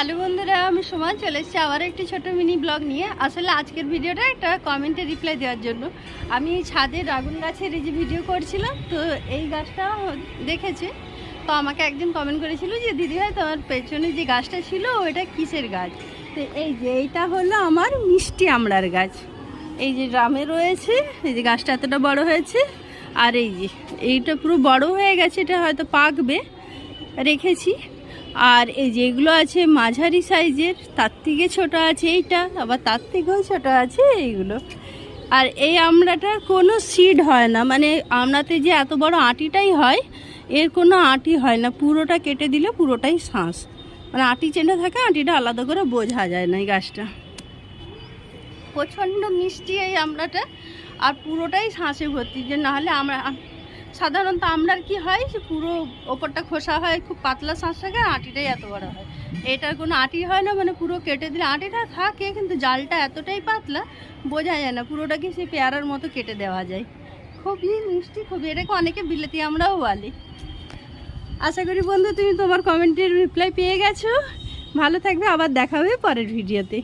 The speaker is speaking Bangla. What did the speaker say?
হ্যালো বন্ধুরা, আমি সময় চলে এসেছি আবার একটি ছোট মিনি ব্লগ নিয়ে। আসলে আজকের ভিডিওটা একটা কমেন্টে রিপ্লাই দেওয়ার জন্য। আমি ছাদে ড্রাগন গাছের এই যে ভিডিও করছিলাম, তো এই গাছটা দেখেছে? তো আমাকে একজন কমেন্ট করেছিল যে, দিদি ভাই, তোমার পেছনে যে গাছটা ছিল ওইটা কিসের গাছ? তো এই যে, এইটা হলো আমার মিষ্টি আমড়ার গাছ। এই যে ড্রামে রয়েছে, এই যে গাছটা এতটা বড় হয়েছে, আর এই যে, এইটা পুরো বড় হয়ে গেছে, এটা হয়তো পাকবে। রেখেছি। আর এই যেগুলো আছে মাঝারি সাইজের, তার থেকে ছোট আছে এইটা, আবার তার থেকেও ছোট আছে এইগুলো। আর এই আমড়াটার কোনো সিড হয় না মানে আমড়াতে যে এত বড় আটিটাই হয়, এর কোনো আটি হয় না। পুরোটা কেটে দিলে পুরোটাই শাঁস। মানে আটি চেনে থাকে, আটিটা আলাদা করে বোঝা যায় না এই গাছটা। প্রচণ্ড মিষ্টি এই আমড়াটা, আর পুরোটাই শাঁসে ভর্তি, যে নাহলে আমরা সাধারণত আমরার কি হয় যে পুরো ওপরটা খোসা হয়, খুব পাতলা শাঁস থাকে আটিটাই এত বড় হয়। এটার কোনো আটি হয় না মানে পুরো কেটে দিলে আটিটা থাকে, কিন্তু জালটা এতটাই পাতলা, বোঝা যায় না, পুরোটাকে সেই পেয়ারার মতো কেটে দেওয়া যায়। খুবই মিষ্টি, খুবই, এটাকে অনেকে বিলেতি আমরাও বলি। আশা করি বন্ধু, তুমি তোমার কমেন্টের রিপ্লাই পেয়ে গেছো। ভালো থাকবে, আবার দেখা হবে পরের ভিডিওতে